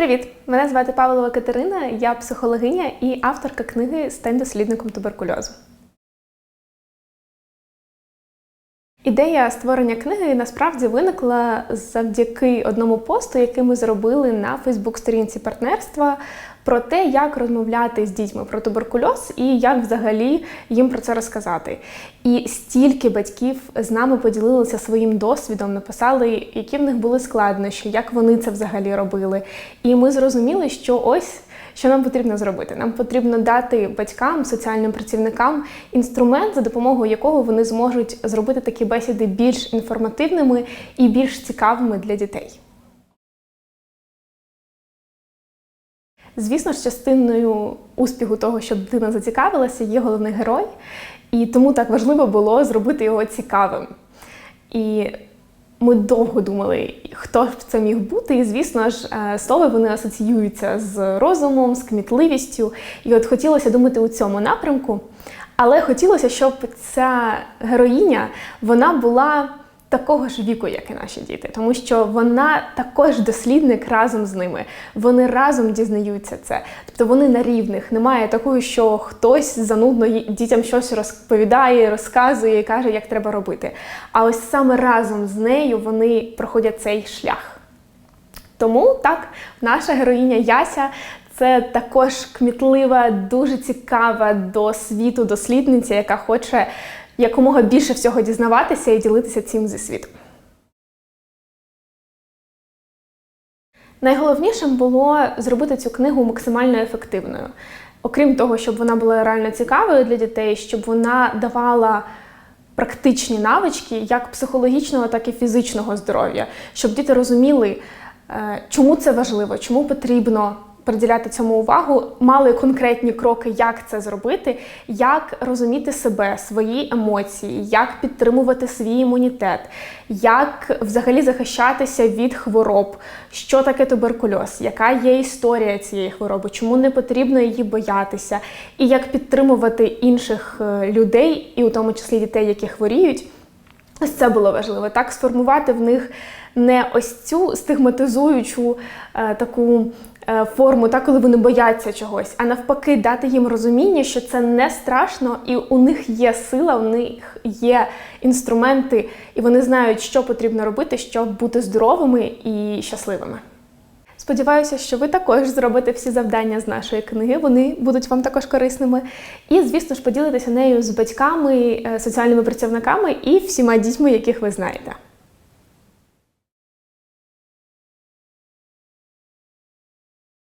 Привіт! Мене звати Павлова Катерина, я психологиня і авторка книги Стань дослідником туберкульозу. Ідея створення книги насправді виникла завдяки одному посту, який ми зробили на Фейсбук-сторінці партнерства про те, як розмовляти з дітьми про туберкульоз і як взагалі їм про це розказати. І стільки батьків з нами поділилися своїм досвідом, написали, які в них були складнощі, як вони це взагалі робили. І ми зрозуміли, що ось. Що нам потрібно зробити? Нам потрібно дати батькам, соціальним працівникам інструмент, за допомогою якого вони зможуть зробити такі бесіди більш інформативними і більш цікавими для дітей. Звісно ж, частиною успіху того, щоб дитина зацікавилася, є головний герой, і тому так важливо було зробити його цікавим. І ми довго думали, хто ж це міг бути, і звісно ж, е, слови вони асоціюються з розумом, з кмітливістю. І от хотілося думати у цьому напрямку. Але хотілося, щоб ця героїня вона була такого ж віку, як і наші діти, тому що вона також дослідник разом з ними. Вони разом дізнаються це. Тобто вони на рівних. Немає такого, що хтось занудно дітям щось розповідає, розказує і каже, як треба робити. А ось саме разом з нею вони проходять цей шлях. Тому так, наша героїня Яся. Це також кмітлива, дуже цікава до світу дослідниця, яка хоче якомога більше всього дізнаватися і ділитися цим зі світом. Найголовнішим було зробити цю книгу максимально ефективною. Окрім того, щоб вона була реально цікавою для дітей, щоб вона давала практичні навички як психологічного, так і фізичного здоров'я, щоб діти розуміли, е, чому це важливо, чому потрібно приділяти цьому увагу, мали конкретні кроки, як це зробити, як розуміти себе, свої емоції, як підтримувати свій імунітет, як взагалі захищатися від хвороб, що таке туберкульоз, яка є історія цієї хвороби, чому не потрібно її боятися, і як підтримувати інших е, людей, і у тому числі дітей, які хворіють. Ось це було важливо, так сформувати в них не ось цю стигматизуючу е, таку е, форму, так коли вони бояться чогось, а навпаки, дати їм розуміння, що це не страшно, і у них є сила, у них є інструменти, і вони знають, що потрібно робити, щоб бути здоровими і щасливими. Сподіваюся, що ви також зробите всі завдання з нашої книги, вони будуть вам також корисними. І, звісно ж, поділитеся нею з батьками, е, соціальними працівниками і всіма дітьми, яких ви знаєте.